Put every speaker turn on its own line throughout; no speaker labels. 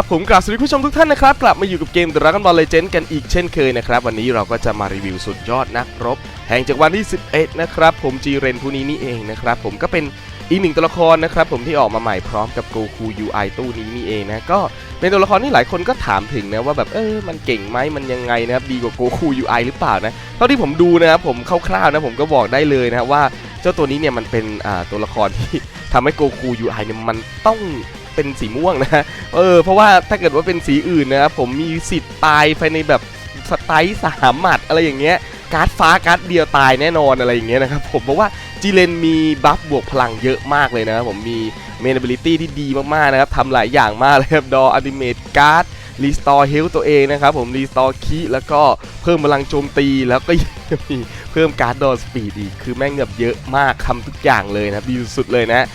ครับผมกราบสวัสดีผู้ชมทุกท่านนะครับ กลับมาอยู่กับเกม Dragon Ball Legends กันอีกเช่นเคยนะครับ วันนี้เราก็จะมารีวิวสุดยอดนักรบ แห่งจากวันที่ 11 นะครับ ผมจีเรนผู้นี้นี่เองนะครับ ผมก็เป็นอีกหนึ่งตัวละครนะครับ ผมที่ออกมาใหม่พร้อมกับโกคู UI ตู้นี้นี่เองนะก็เป็นตัวละครที่หลายคนก็ถามถึงนะว่าแบบเออมันเก่งไหมมันยังไงนะครับดีกว่าโกคู UI หรือเปล่านะเท่าที่ผมดูนะครับผมคร่าวๆนะผมก็บอกได้เลยนะว่าเจ้าตัวนี้เนี่ยมันเป็นตัวละครที่ทำให้โกคู UI เนี่ยมันต้อง เป็นสีม่วงนะเออเพราะว่าถ้าเกิดว่าเป็นสีอื่นนะครับผมมีสิทธิ์ตายภายในแบบสไตล์สามหมัดอะไรอย่างเงี้ยการ์ดฟ้าการ์ดเดียวตายแน่นอนอะไรอย่างเงี้ยนะครับผมเพราะว่าจีเลนมีบัฟบวกพลังเยอะมากเลยนะครับผมมีเมน ability ที่ดีมากๆนะครับทำหลายอย่างมากเลยครับดออัติเมทการ์ดรีสตอร์เฮลตัวเองนะครับผมรีสตอร์คีแล้วก็เพิ่มพลังโจมตีแล้วก็ยังมีเพิ่มการ์ดดอสปีดอีก คือแม่งแบบเยอะมากทำทุกอย่างเลยนะดีสุดเลยนะ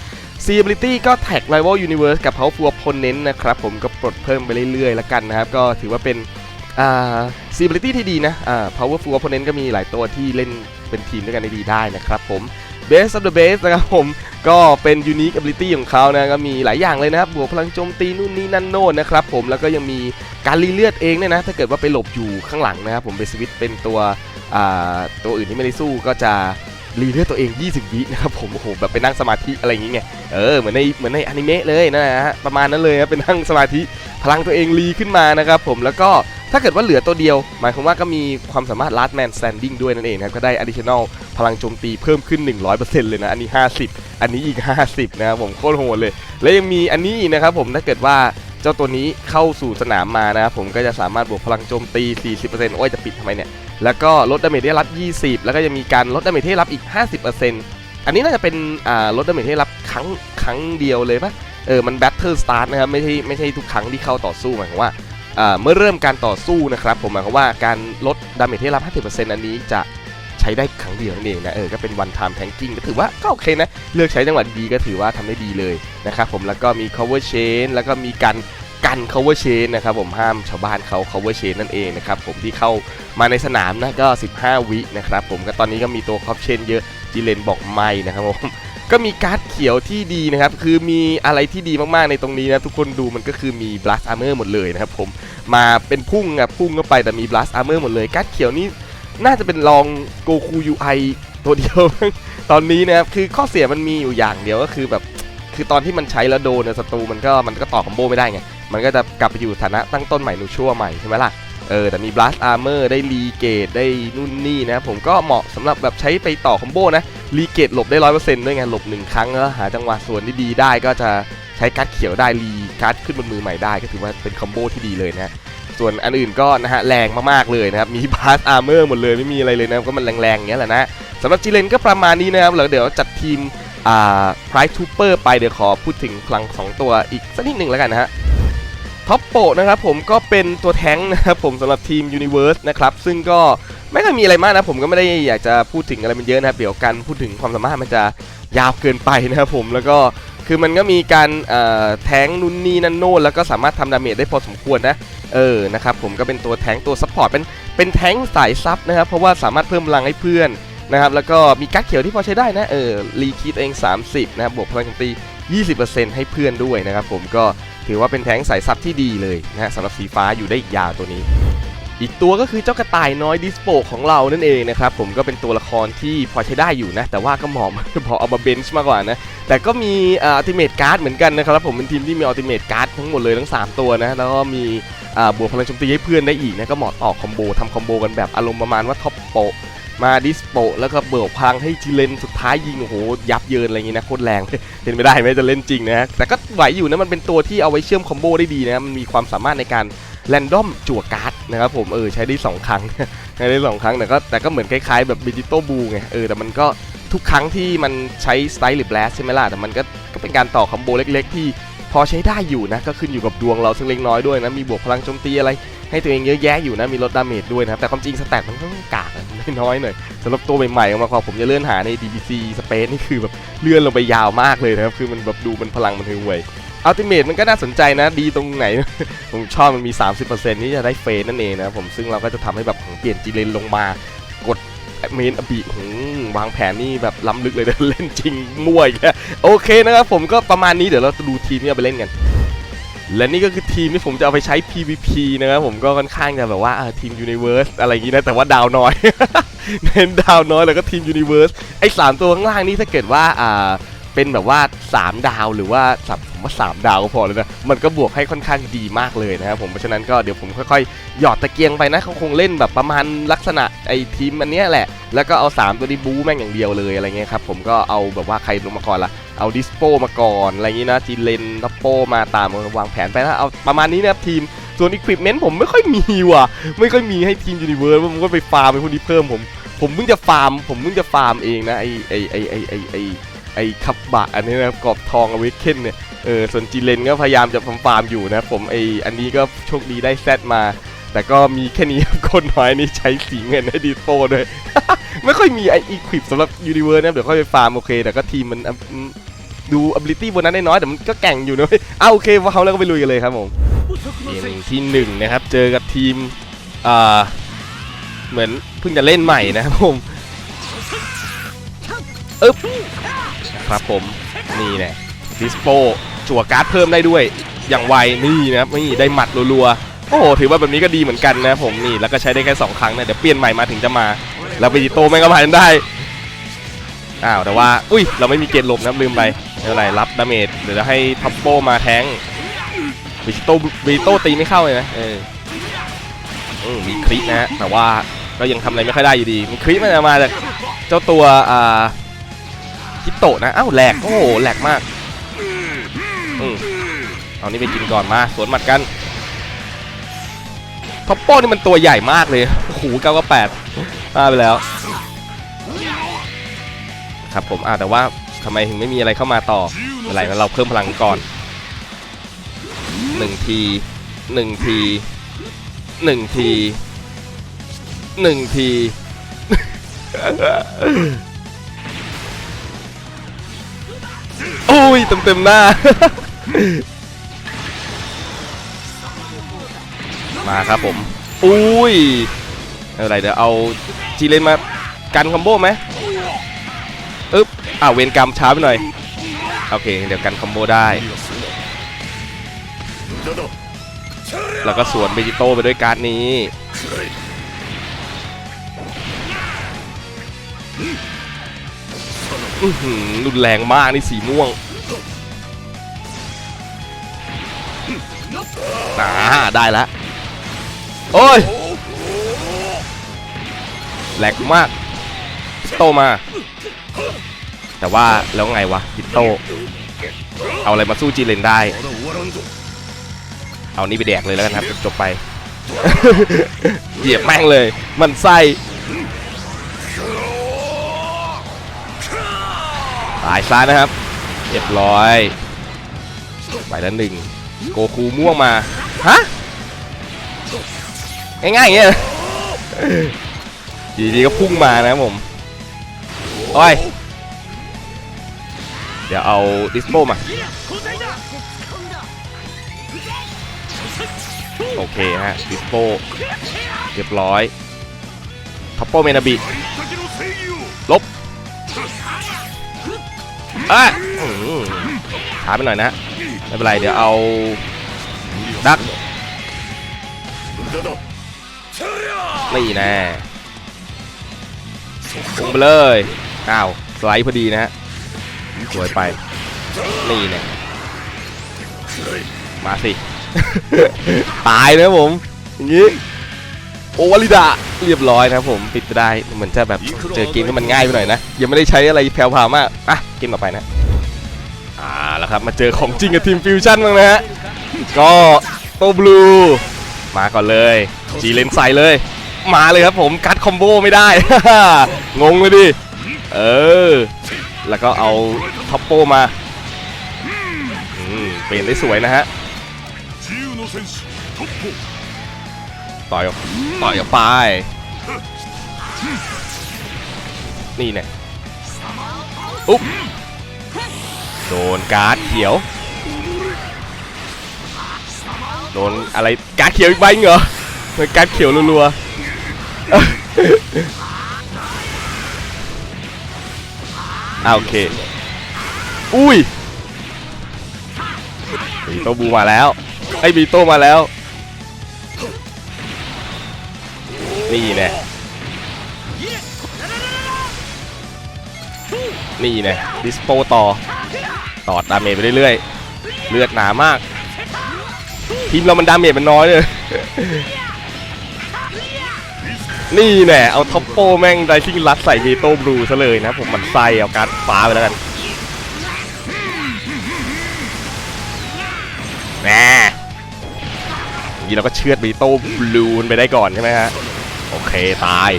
c ability ก็แท็ก rival universe กับ powerful opponent นะครับผมก็ปลดเพิ่มไปเรื่อยๆแล้วกันนะครับ ก็ถือว่าเป็นอ่า c ability ที่ดีนะอ่า powerful opponent ก็มีหลายตัวที่เล่นเป็นทีมด้วยกันได้ดีได้นะครับผม base of the base นะครับผม ก็เป็น unique ability ของเขานะก็มีหลายอย่างเลยนะครับ บวกพลังโจมตีนู่นนี่นั่นโน่นนะครับผมแล้วก็ยังมีการรีเลือดเองเนี่ยนะ ถ้าเกิดว่าไปหลบอยู่ข้างหลังนะครับผมเบสวิตเป็นตัวตัวอื่นที่ไม่ได้สู้ก็จะ รีเลือดตัวเอง 20 วินะครับผมโอ้โหแบบไปนั่งสมาธิอะไรอย่างเงี้ยเออเหมือนในเหมือนในอนิเมะเลยนะฮะประมาณนั้นเลยครับเป็นนั่งสมาธิพลังตัวเองรีขึ้นมานะครับผมแล้วก็ถ้าเกิดว่าเหลือตัวเดียว หมายความว่าก็มีความสามารถ last man standing ด้วยนั่นเองนะครับก็ได้ additional พลังโจมตีเพิ่มขึ้น 100%เลยนะ อันนี้ 50 อันนี้อีก 50 นะครับผมโคตรโหดเลย และยังมีอันนี้นะครับผมถ้าเกิดว่าเจ้าตัวนี้เข้าสู่สนามมานะครับผมก็จะสามารถบวกพลังโจมตี 40%โอ้ยจะปิดทำไมเนี่ย แล้วก็ลดดาเมจได้รับ 20 แล้วก็ยังมีการลดดาเมจให้รับอีก 50%อันนี้น่าจะเป็นอ่าลดดาเมจให้รับครั้งครั้งเดียวเลยปะเออมันแบทเทิลสตาร์ทนะครับไม่ใช่ไม่ใช่ทุกครั้งที่เข้าต่อสู้หมายความว่าเมื่อเริ่มการต่อสู้นะครับผมหมายความว่าการลดดาเมจให้รับ 50%อันนี้จะใช้ได้ครั้งเดียวนั่นเองนะเออก็เป็น one time tanking ก็ถือว่าก็โอเคนะ เลือกใช้จังหวะดีก็ถือว่าทำได้ดีเลยนะครับผมแล้วก็มี cover chain แล้วก็มีการ กัน cover chain นะครับผมห้ามชาวบ้านเขา cover chain นั่นเองนะครับผมที่เข้ามาในสนามนะก็ 15 วินะครับผมก็ตอนนี้ก็มีตัวคอปเชนเยอะจีเลนบอกไม่นะครับผมก็มีการ์ดเขียวที่ดีนะครับ คือมีอะไรที่ดีมากๆในตรงนี้นะทุกคนดูมันก็คือมี blast armor หมดเลยนะครับผมมาเป็นพุ่งอะพุ่งเข้าไปแต่มี blast armor หมดเลยการ์ดเขียวนี่น่าจะเป็นรองโกคู UI ตัวเดียว ตอนนี้นะครับคือข้อเสียมันมีอยู่อย่างเดียวก็คือแบบคือตอนที่มันใช้แล้วโดนเนี่ยศัตรูมันก็มันก็ต่อคอมโบไม่ได้ไง มันก็จะกลับไปอยู่ฐานะตั้งต้นใหม่นูชั่วใหม่ใช่ไหมล่ะ เออ แต่มี blast armor ได้รีเกตได้นู่นนี่นะ ผมก็เหมาะสำหรับแบบใช้ไปต่อคอมโบนะรีเกตหลบได้ร้อยเปอร์เซ็นต์ด้วยไงหลบหนึ่งครั้งแล้วหาจังหวะส่วนที่ดีได้ก็จะใช้การ์ดเขียวได้รีการ์ดขึ้นบนมือใหม่ได้ก็ถือว่าเป็นคอมโบที่ดีเลยนะส่วนอันอื่นก็นะฮะแรงมากๆเลยนะครับ มี blast armor หมดเลยไม่มีอะไรเลยนะก็มันแรงๆอย่างเงี้ยแหละนะสำหรับจีเลนก็ประมาณนี้นะครับแล้วเดี๋ยวจัดทีมอ่า Price Trooper ไปเดี๋ยวขอพูดถึงพลังสองตัวอีกสักนิดหนึ่งแล้วกันนะฮะ ท็อปโปะนะครับผมก็เป็นตัวแท้งนะครับผมสำหรับทีม Universe นะครับซึ่งก็ไม่ค่อยมีอะไรมากนะผมก็ไม่ได้อยากจะพูดถึงอะไรมันเยอะนะครับเดี๋ยวการพูดถึงความสามารถมันจะยาวเกินไปนะครับผมแล้วก็คือมันก็มีการแท้งนู่นนี่นั่นโน่แล้วก็สามารถทำดาเมจได้พอสมควรนะเออนะครับผมก็เป็นตัวแท้งตัวซัพพอร์ตเป็นเป็นแท้งสายซับนะครับเพราะว่าสามารถเพิ่มพลังให้เพื่อนนะครับแล้วก็มีการ์ดเขียวที่พอใช้ได้นะเออรีคิดเอง 30 นะครับบวกพลังโจมตี 20%ให้เพื่อนด้วยนะครับผมก็ ถือว่าเป็นแท้งสายซับที่ดีเลยนะฮะสำหรับสีฟ้าอยู่ได้อีกยาวตัวนี้ อีกตัวก็คือเจ้ากระต่ายน้อยดิสโปของเรานั่นเองนะครับผมก็เป็นตัวละครที่พอใช้ได้อยู่นะ แต่ว่าก็เหมาะพอเอามาเบนช์มากกว่านะแต่ก็มีอัลติเมทการ์ดเหมือนกันนะครับผมเป็นทีมที่มีอัลติเมทการ์ดทั้งหมดเลยทั้ง 3 ตัวนะแล้วก็มีบวกพลังโจมตีให้เพื่อนได้อีกนะก็เหมาะต่อคอมโบทำคอมโบกันแบบอารมณ์ประมาณว่าท็อปโป มาดิสโปแล้วก็เบิกพลังให้จิเลนสุดท้ายยิงโอ้โหยับเยินอะไรอย่างงี้นะโคตรแรงเป็นไม่ได้ไม่จะเล่นจริงนะแต่ก็ไหวอยู่นะมันเป็นตัวที่เอาไว้เชื่อมคอมโบได้ดีนะมันมีความสามารถในการแรนดอมจั่วการ์ดนะครับผมเออใช้ได้สองครั้งใช้ได้สองครั้งแต่ก็แต่ก็เหมือนคล้ายๆ แบบบิจิโตบูไงเออแต่มันก็ทุกครั้งที่มันใช้สไตล์หรือแบลสใช่ไหมล่ะแต่มันก็ก็เป็นการต่อคอมโบเล็ก ๆ ที่พอใช้ได้อยู่นะก็ขึ้นอยู่กับดวงเราซึ่งเล็กน้อยด้วยนะมีบวกพลังโจมตีอะไรให้ตัวเองเยอะแยะอยู่นะมีลดดาเมจด้วยนะครับแต่ความจริงสแตทมันก็กาก น้อยหน่อยสำหรับตัวใหม่ๆออกมาพอผมจะเลื่อนหาใน DBC Space นี่คือแบบเลื่อนลงไปยาวมากเลยนะครับคือมันแบบดูมันพลังมันห่วยอัลติเมทมันก็น่าสนใจนะดีตรงไหน ผมชอบมันมี 30%ที่จะได้เฟสนั่นเองนะครับผมซึ่งเราก็จะทำให้แบบของเปลี่ยนจีเลนลงมากดเมนอบีวางแผนนี่แบบล้ำลึกเลยนะเล่นจริงมั่วอีกแล้วโอเคนะครับผมก็ประมาณนี้เดี๋ยวเราจะดูทีมที่เอาไปเล่นกัน และนี่ก็คือทีมที่ผมจะเอาไปใช้ PVP นะครับผมก็ค่อนข้างจะแบบว่าทีมยูนิเวิร์สอะไรอย่างงี้นะ แต่ว่าดาวน้อยเน้นดาวน้อยแล้วก็ทีมยูนิเวิร์สไอ้สามตัวข้างล่างนี่ถ้าเกิดว่าอ่าเป็นแบบว่า 3 ดาวหรือว่าสับ ว่า 3 ดาวก็พอเลยนะ มันก็บวกให้ค่อนข้างดีมากเลยนะครับผม เพราะฉะนั้นก็เดี๋ยวผมค่อยๆ หยอดตะเกียงไปนะเขาคงเล่นแบบประมาณลักษณะไอ้ทีมอันเนี้ยแหละ แล้วก็เอา 3 ตัวนี้บู๊แม่งอย่างเดียวเลยอะไรเงี้ยครับผมก็เอาแบบว่าใครลงมาก่อนละเอาดิสโปมาก่อนอะไรอย่างงี้นะจีเลนทัปโปมาตามวางแผนไปนะเอาประมาณนี้นะครับทีมส่วนอีควิปเมนต์ผมไม่ค่อยมีว่ะ ไม่ค่อยมีให้ทีมยูนิเวิร์สผมก็ไปฟาร์มไปพวกนี้เพิ่มผม ผมเพิ่งจะฟาร์ม ผมเพิ่งจะฟาร์มเองนะไอไอไอไอไอ ไอไอคับบะอันนี้นะครับกรอบทองอเวกเคนเนี่ยเออส่วนจีเลนก็พยายามจะฟาร์มฟาร์มอยู่นะผมไออันนี้ก็โชคดีได้แซดมา แต่ก็มีแค่นี้คนน้อยนี่ใช้สีเงินให้ดีโฟด้วย ไม่ค่อยมีไออีควิปสำหรับยูนิเวิร์สนะเดี๋ยวค่อยไปฟาร์มโอเค แต่ก็ทีมมันอืมดู ability บนนั้นได้น้อยแต่มันก็แก่งอยู่นะเว้ยอ้าโอเคว่าเขาแล้วก็ไปลุยกันเลยครับผมเกมที่หนึ่งนะครับเจอกับทีมอ่าเหมือนเพิ่งจะเล่นใหม่นะครับผมอึ๊บ ครับผมนี่แหละดิสโปจั่วการ์ดเพิ่มได้ด้วย อย่างไวนี่นะครับนี่ได้หมัดรัวๆโอ้โหถือว่าแบบนี้ก็ดีเหมือนกันนะผมนี่แล้วก็ใช้ได้แค่สองครั้งนะเดี๋ยวเปลี่ยนใหม่มาถึงจะมา แล้วไปจิโตแม่งก็ผ่านได้อ้าวแต่ว่าอุ้ยเราไม่มีเกณฑ์หลบนะลืมไปไม่ไรรับดาเมจเดี๋ยวจะให้ท็อปโปมาแทงวิจิโตวิจิโตตีไม่เข้าเลยนะเออมีคลิปนะแต่ว่าก็ยังทำอะไรไม่ค่อยได้อยู่ดีมีคลิปมันจะมาจากเจ้าตัวอ่า คิโตะนะอ้าวแหลกโอ้โหแหลกมากอืมเอานี่ไปกินก่อนมาสวนหมัดกันท็อปโป้นี่มันตัวใหญ่มากเลยโอ้โหเก้าก็แปดมาไปแล้ว ครับผมอ่าแต่ว่าทำไมถึงไม่มีอะไรเข้ามาต่ออะไรงั้นเราเพิ่มพลังก่อนหนึ่งทีหนึ่งทีหนึ่งทีหนึ่งที โอ้ยเต็มเต็มหน้า มาครับผม อุ้ยไม่เป็นไรเดี๋ยวเอาจีเลนมากันคอมโบไหมอึ๊บอ่าเวนกรรมช้าไปหน่อย โอเค เดี๋ยวกันคอมโบได้แล้วก็สวนเบจิโต้ไปด้วยการนี้ รุนแรงมากนี่สีม่วงอ่าได้แล้วโอ้ยแหลกมากโตมา แต่ว่าแล้วไงวะพิโต เอาอะไรมาสู้จีเลนได้ เอานี่ไปแดกเลยแล้วกันครับจบไป เหยียบแม่งเลย มันไส้ ตายซะนะครับเรียบร้อยไปแล้วหนึ่งโกคูม่วงมาฮะง่ายๆอย่างเงี้ยดีๆก็พุ่งมานะครับผมโอ้ยเดี๋ยวเอาดิสโปมาโอเคฮะดิสโปเรียบร้อยทัปโปเมนาบิลบ อะอื้อหือช้าไปหน่อยนะไม่เป็นไรเดี๋ยวเอาดักนี่แน่ลงไปเลยอ้าวสไลด์พอดีนะฮะสวยไป นี่แน่มาสิ ตายนะผม อย่างนี้ โอวาลิดาเรียบร้อยนะครับผมปิดไปได้เหมือนจะแบบเจอเกมที่มันง่ายไปหน่อยนะยังไม่ได้ใช้อะไรแผ่วๆมากอะเกมต่อไปนะอ่าแล้วครับมาเจอของจริงกับทีมฟิวชั่นบ้างนะฮะก็โตบลูมาก่อนเลยจีเลนใส่เลย มาเลยครับผมกัดคอมโบไม่ได้ งงเลยดิเออแล้วก็เอาท็อปโปมาอืมเปลี่ยนได้สวยนะฮะ ต่อยออกต่อยออกไป นี่เนี่ยอุ๊บโดนการ์ดเขียว โดนอะไรการ์ดเขียวอีกใบเหรอมันการ์ดเขียวรัวๆอาโอเค อุ้ยนี่โตบูมาแล้ว ไอ้บีโตมาแล้ว นี่แน่นี่แน่ดิสโปต่อต่อดาเมจไปเรื่อยๆ เลือดหนามาก ทีมเรามันดาเมจมันน้อยเลยนี่แน่เอาท็อปโปแม่งไดซิ่งรัดใส่เบโต้บลูซะเลยนะผมหมันไส้เอาการ์ดฟ้าไปแล้วกันแหมทีนี้เราก็เชือดเบโต้บลูนไปได้ก่อนใช่ไหมฮะ โอเค ตาย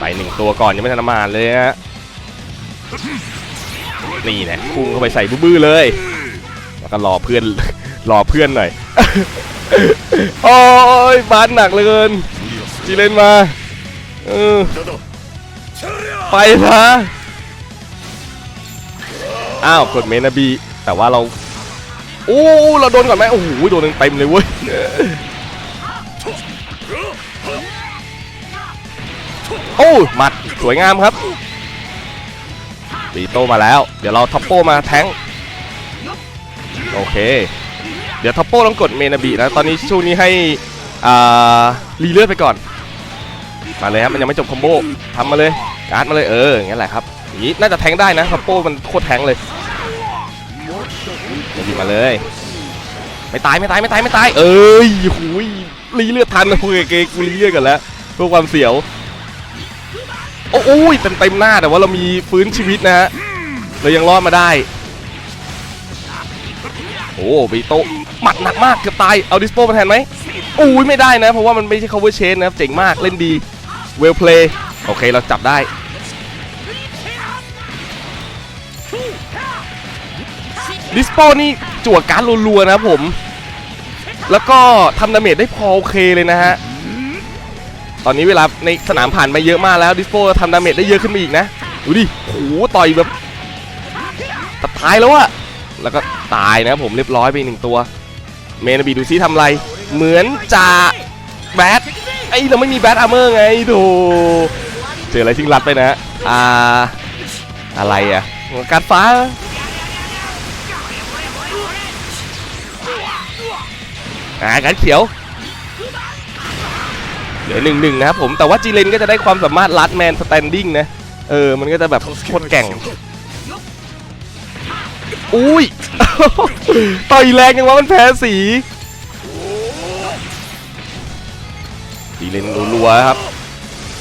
ไปหนึ่งตัวก่อนยังไม่ทันมาเลยฮะนี่แหละพุ่งเข้าไปใส่บื้อเลย แล้วก็รอเพื่อนรอเพื่อนหน่อย โอ้ยบานหนักเลยเกินจีเลนมาเออไปซะอ้าวกดเมนาบีแต่ว่าเรา โอ้เราโดนก่อนไหมโอ้โหโดนเต็มเลยเว้ยโอ้หมัดสวยงามครับตีโตมาแล้ว เดี๋ยวเราท็อปโปมาแทงโอเค เดี๋ยวท็อปโปต้องกดเมนาบีนะตอนนี้ช่วงนี้ให้อ่ารีเลือดไปก่อนมาเลยครับมันยังไม่จบคอมโบทำมาเลยการ์ดมาเลยเอออย่างนั้นแหละครับนี้น่าจะแทงได้นะท็อปโปมันโคตรแทงเลย เมนาบีมาเลย ไม่ตายไม่ตายไม่ตายไม่ตาย เอ้ยหุยรีเลือดทันนะพวกเกกูรีเลือดกันแล้วเพื่อความเสียว โอ้ยเต็มเต็มหน้าแต่ว่าเรามีฟื้นชีวิตนะฮะเรายังรอดมาได้ โอ้บีโตหมัดหนักมากเกือบตาย เอาดิสโปมาแทนไหมโอ้ยไม่ได้นะ เพราะว่ามันไม่ใช่ cover chain นะเจ๋งมากเล่นดี well play โอเคเราจับได้ ดิสโปนี่จั่วการ์ดรัวๆนะครับผม แล้วก็ทำดาเมจได้พอโอเคเลยนะฮะ ตอนนี้เวลาในสนามผ่านมาเยอะมากแล้วดิสโปทำดาเมจได้เยอะขึ้นมาอีกนะ ดูดิโหต่อยแบบตัดท้ายแล้วอะแล้วก็ตายนะครับผมเรียบร้อยไปหนึ่งตัว เมนบีดูซิทำอะไร เหมือนจะแบทไอ้เราไม่มีแบทอาร์เมอร์ไงโถเจออะไรทิ้งรัดไปนะอ่าอะไรอะการฟ้า อ่ากันเขียวเหลือหนึ่งหนึ่งนะครับผมแต่ว่าจีเลนก็จะได้ความสามารถลัดแมนสแตนดิ้งนะ เออ มันก็จะแบบโคตรแก่ง อุ้ย ต่อยแรงยังว่ามันแพ้สีจีเลนรัวๆครับ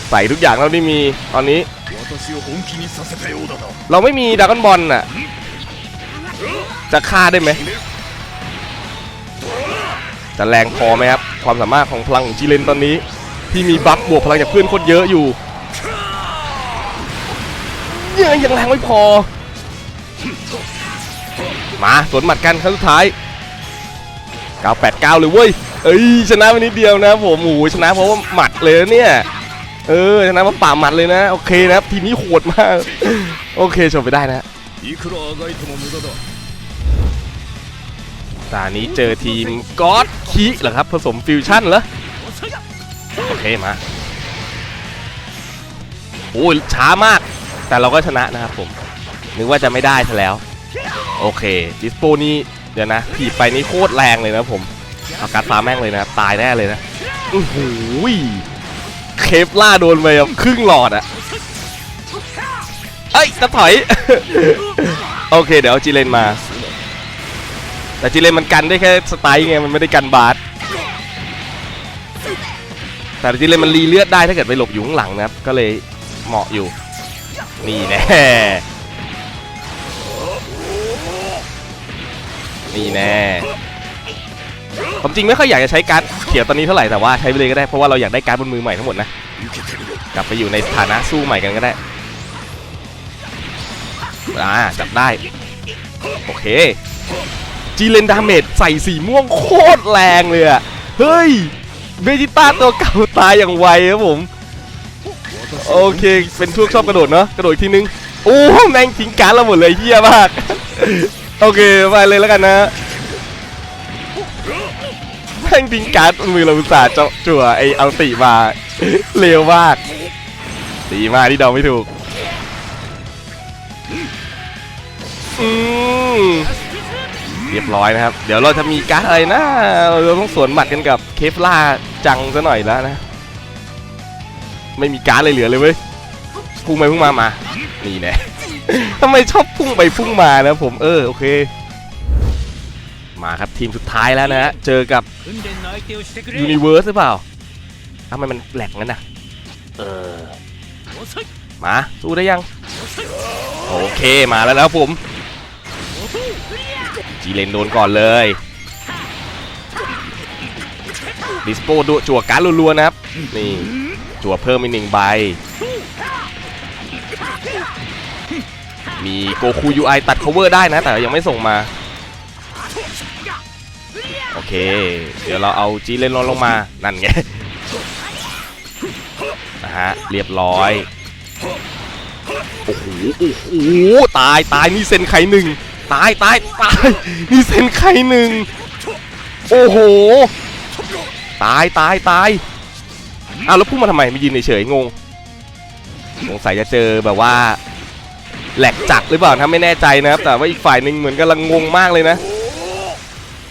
ใส่ทุกอย่างแล้วที่มีตอนนี้ เราไม่มีดักอนบอลอะ จะฆ่าได้ไหม จะแรงพอไหมครับ ความสามารถของพลังของจีเลนตอนนี้ ที่มีบัฟบวกพลังจากเพื่อนโคตรเยอะอยู่ยังยังแรงไม่พอ มาสวนหมัดกันครั้งสุดท้าย 989 เลยเว้ย เอ้ยชนะไปนิดเดียวนะผมโอ้ชนะเพราะว่าหมัดเลยเนี่ย เออชนะมาป่าหมัดเลยนะ โอเคนะทีมนี้โหดมาก โอเคชมไปได้นะ ตอนนี้เจอทีมก็อดคิเหรอครับ ผสมฟิวชั่นเหรอ โอเคมา โอ้ยช้ามาก แต่เราก็ชนะนะครับผม นึกว่าจะไม่ได้ซะแล้ว โอเค ดิสโปนี่เดี๋ยวนะถีบไปนี่โคตรแรงเลยนะผมเอาการดฟ้าแม่งเลยนะ ตายแน่เลยนะอื้อหือเคฟล่าโดนไปครึ่งหลอดอะเอ้ยจะถอย โอเค เดี๋ยวเอาจีเลนมา แต่จีเลนมันกันได้แค่สไตล์ไงมันไม่ได้กันบาสแต่จีเลนมันรีเลือดได้ถ้าเกิดไปหลบอยู่ข้างหลังนะครับก็เลยเหมาะอยู่นี่แน่นี่แน่ผมจริงไม่ค่อยอยากจะใช้การ์ดเขียวตอนนี้เท่าไหร่แต่ว่าใช้ไปเลยก็ได้เพราะว่าเราอยากได้การ์ดบนมือใหม่ทั้งหมดนะกลับไปอยู่ในฐานะสู้ใหม่กันก็ได้อ่าจับได้โอเค จีเลนดาเมจใส่สีม่วงโคตรแรงเลยอะเฮ้ยเบจิต้าตัวเก่าตายอย่างไวครับผม โอเค เป็นพวกชอบกระโดดเนาะกระโดดอีกทีนึง โอ้แม่งทิ้งการเราหมดเลยเฮี้ยมาก โอเคไปเลยแล้วกันนะแม่งทิ้งการมือเราอุตส่าห์เจาจั่วไอเอาติมาเร็วมากดีมากที่เดาไม่ถูก อืม เรียบร้อยนะครับ เดี๋ยวเราจะมีการอะไรนะ เราต้องสวนหมัดกันกับเคฟล่าจังซะหน่อยแล้วนะ ไม่มีการอะไรเหลือเลยเว้ย พุ่งไปพุ่งมามา นี่แน่ทำไมชอบพุ่งไปพุ่งมานะผม เออโอเค มาครับทีมสุดท้ายแล้วนะเจอกับยูนิเวิร์สหรือเปล่าทำไมมันแหลกงั้นนะเออ มา สู้ได้ยัง โอเคมาแล้วนะผม จีเลนโดนก่อนเลยดิสโปดูจั่วการรัวๆนะครับ นี่จั่วเพิ่มอีกหนึ่งใบ มีโกคูยูไอตัด cover ได้นะ แต่ยังไม่ส่งมา โอเค เดี๋ยวเราเอาจีเลนลงลงมา นั่นไง นะฮะ เรียบร้อย โอ้โห โอ้โห ตายตายนี่เซนไข่หนึ่ง ตายตายตายนี่เซนไข่หนึ่ง โอ้โห ตายตายตายอ้าวแล้วพุ่งมาทำไมไม่ยืนเฉยงง สงสัยจะเจอแบบว่า แหลกจัดหรือเปล่าถ้าไม่แน่ใจนะครับ แต่ว่าอีกฝ่ายหนึ่งเหมือนกำลังงงมากเลยนะ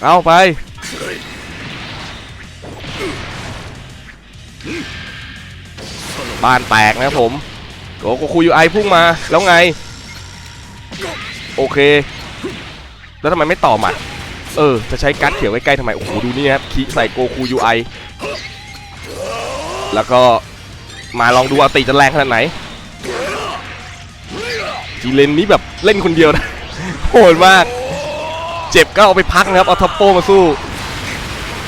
เอาไป บ้านแตกนะครับผมโกโกคูยูไอพุ่งมาแล้วไง โอเค แล้วทำไมไม่ต่อหมัดเออ จะใช้การ์ดเขียวใกล้ๆทำไม โอ้โห ดูนี่ครับคีใส่โกคูยูไอแล้วก็มาลองดูอาติจะแรงขนาดไหน จีเลนนี้แบบเล่นคนเดียวนะโหดมาก เจ็บก็เอาไปพักนะครับ เอาท็อปโปมาสู้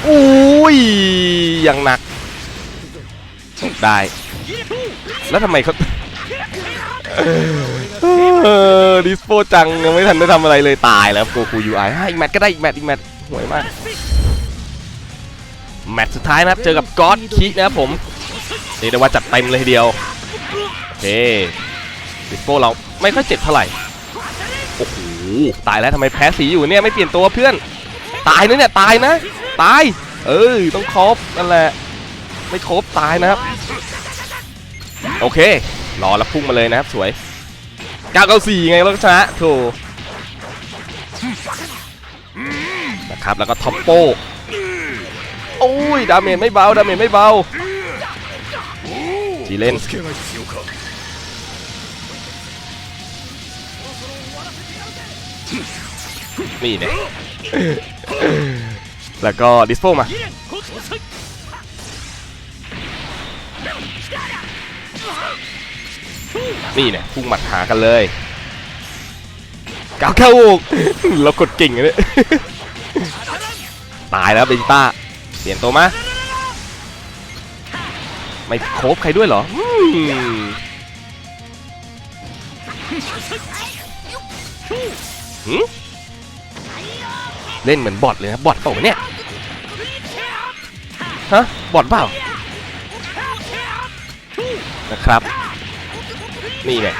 อุ้ยอย่างหนัก ได้ แล้วทำไมเขา เออดิสโปจังยังไม่ทันได้ทำอะไรเลยตายแล้วโกคูยูไออีกแมตช์ก็ได้อีกแมตช์อีกแมตช์ห่วยมาก แมตช์สุดท้ายนะครับ เจอกับก็อดคินะครับผมเรียกได้ว่าจัดเต็มเลยทีเดียวโอเคดิสโปเราไม่ค่อยเจ็บเท่าไหร่โอ้โหตายแล้วทำไมแพ้สีอยู่เนี่ยไม่เปลี่ยนตัวเพื่อน ตายนะเนี่ยตายนะ ตาย เออต้องครบนั่นแหละ ไม่ครบตายนะครับ โอเค รอแล้วพุ่งมาเลยนะครับสวย ก้าเก้าสีไงเราชนะโถนะครับแล้วก็ท็อปโป้โอ้ยดาเมจไม่เบาดาเมจไม่เบาจีเล่นนี่เนี่ยแล้วก็ดิสโฟมา นี่เนี่ยพุ่งหมัดหากันเลยก้าวเข้าอกเรากดเก่งเนี่ยตายแล้วเบจิต้าเปลี่ยนตัวมาไม่โคบใครด้วยเหรอเล่นเหมือนบอทเลยนะบอทเปล่าเนี่ยฮะบอทเปล่านะครับ นี่เละ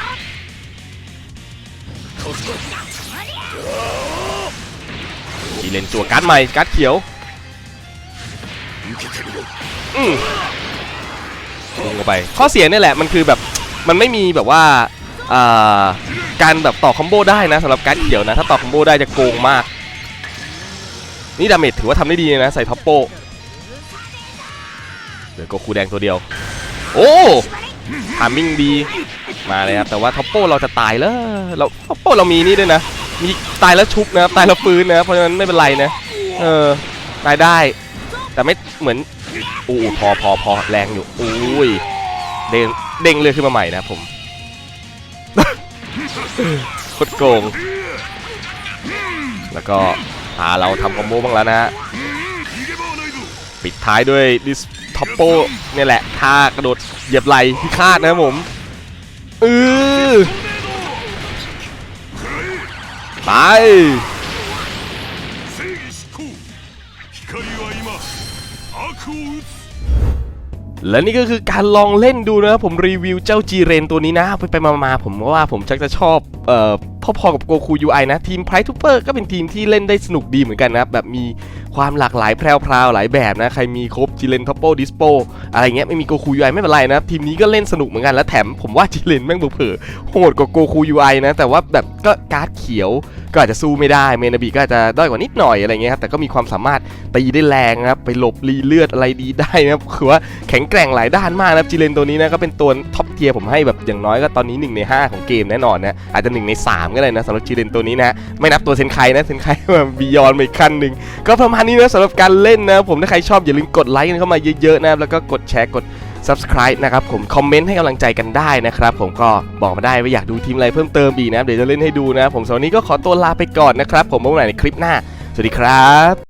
จีเลนจัวการ์ดใหม่การ์ดเขียวอืมลงไป ข้อเสียนี่แหละมันคือแบบมันไม่มีแบบว่าการแบบต่อคอมโบได้นะสำหรับการ์ดเขียวนะ ถ้าต่อคอมโบได้จะโกงมาก นี่ดาเมจถือว่าทำได้ดีนะ ใส่ท็อปโปเหลือโกคูแดงตัวเดียว โอ้ทามมิ่งดี มาเลยครับแต่ว่าท็อปโป้เราจะตายแล้วเราท็อปโป้เรามีนี่ด้วยนะ มีตายแล้วชุบนะครับตายแล้วฟื้นนะเพราะฉะนั้นไม่เป็นไรนะเออตายได้ แต่ไม่เหมือนอู้พอพอพอแรงอยู่อุ้ยเด้งเด้งเลยขึ้นมาใหม่นะผมโคตรโกง แล้วก็พาเราทำคอมโบบ้างแล้วนะปิดท้ายด้วยดิสท็อปโป้เนี่ยแหละท่ากระโดดเหยียบไหลที่คาดนะผม เออไปและนี่ก็คือการลองเล่นดูนะผมรีวิวเจ้าจีเรนตัวนี้นะ ไปไปมาๆผมว่าผมชักจะชอบเอ่อ พอๆกับโกคู UI นะ ทีมไพรทูเปอร์ก็เป็นทีมที่เล่นได้สนุกดีเหมือนกันนะครับ แบบมีความหลากหลายแพรวๆหลายแบบนะ ใครมีครบจิเลนท็อปโปดิสโปอะไรเงี้ยไม่มีโกคู UI ไม่เป็นไรนะทีมนี้ก็เล่นสนุกเหมือนกันและแถมผมว่าจิเลนแม่งเผลอโหดกว่าโกคู UI นะแต่ว่าแบบก็การ์ดเขียว ก็อาจจะสู้ไม่ได้เมนาบีก็อาจจะด้อยกว่านิดหน่อยอะไรเงี้ยครับแต่ก็มีความสามารถตีได้แรงนะครับไปหลบรีเลือดอะไรดีได้นะครับคือว่าแข็งแกร่งหลายด้านมากนะครับจิเลนตัวนี้นะก็เป็นตัวท็อปเทียร์ผมให้แบบอย่างน้อยก็ตอนนี้ 1 ใน 5 ของเกมแน่นอนนะอาจจะ 1 ใน 3 ก็ได้นะสำหรับจิเลนตัวนี้นะไม่นับตัวเซนไคนะเซนไคมาบียอนมาอีกขั้นหนึ่งก็ประมาณนี้นะสำหรับการเล่นนะผมถ้าใครชอบอย่าลืมกดไลค์กันเข้ามาเยอะๆนะครับแล้วก็กดแชร์กด subscribe นะครับผมคอมเมนต์ให้กำลังใจกันได้นะครับผมก็บอกมาได้ว่าอยากดูทีมอะไรเพิ่มเติมบีนะเดี๋ยวจะเล่นให้ดูนะผมสำหรับวันนี้ก็ขอตัวลาไปก่อนนะครับผมพบกันใหม่ในคลิปหน้า สวัสดีครับ